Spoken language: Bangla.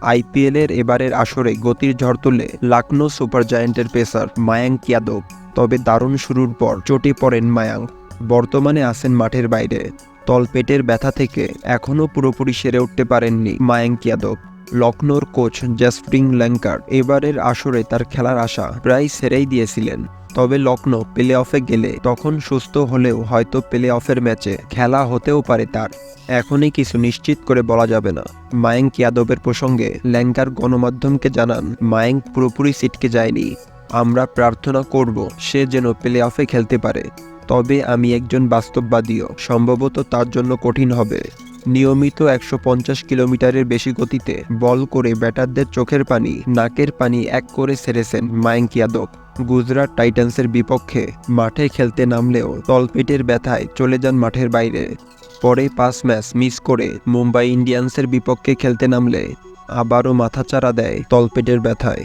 আইপিএলের এবারের আসরে গতির ঝড় তুলে লাকনো সুপার জায়ান্টের পেসার মায়াঙ্ক ইয়াদব তবে দারুণ শুরুর পর চটে পড়েন মায়াঙ্ক। বর্তমানে আছেন মাঠের বাইরে। তলপেটের ব্যথা থেকে এখনও পুরোপুরি সেরে উঠতে পারেননি মায়াঙ্ক যাদব। লখনৌর কোচ জাসপ্রিং ল্যাঙ্কার এবারের আসরে তার খেলার আশা প্রায় সেরেই দিয়েছিলেন। তবে লখনৌ প্লে অফে গেলে তখন সুস্থ হলেও হয়তো প্লে অফের ম্যাচে খেলা হতেও পারে তার। এখনই কিছু নিশ্চিত করে বলা যাবে না। মায়াঙ্ক যাদবের প্রসঙ্গে ল্যাঙ্কার গণমাধ্যমকে জানান, মায়াঙ্ক পুরোপুরি সিটকে যায়নি। আমরা প্রার্থনা করব সে যেন প্লে অফে খেলতে পারে। তবে আমি একজন বাস্তববাদীও। সম্ভবত তার জন্য কঠিন হবে। নিয়মিত একশো পঞ্চাশ কিলোমিটারের বেশি গতিতে বল করে ব্যাটারদের চোখের পানি, নাকের পানি এক করে সেরেছেন মায়াঙ্ক যাদব গুজরাট টাইটান্সের বিপক্ষে মাঠে খেলতে নামলেও তলপেটের ব্যথায় চলে যান মাঠের বাইরে। পরে পাঁচ ম্যাচ মিস করে মুম্বাই ইন্ডিয়ান্সের বিপক্ষে খেলতে নামলে আবারও মাথাচাড়া দেয় তলপেটের ব্যথায়।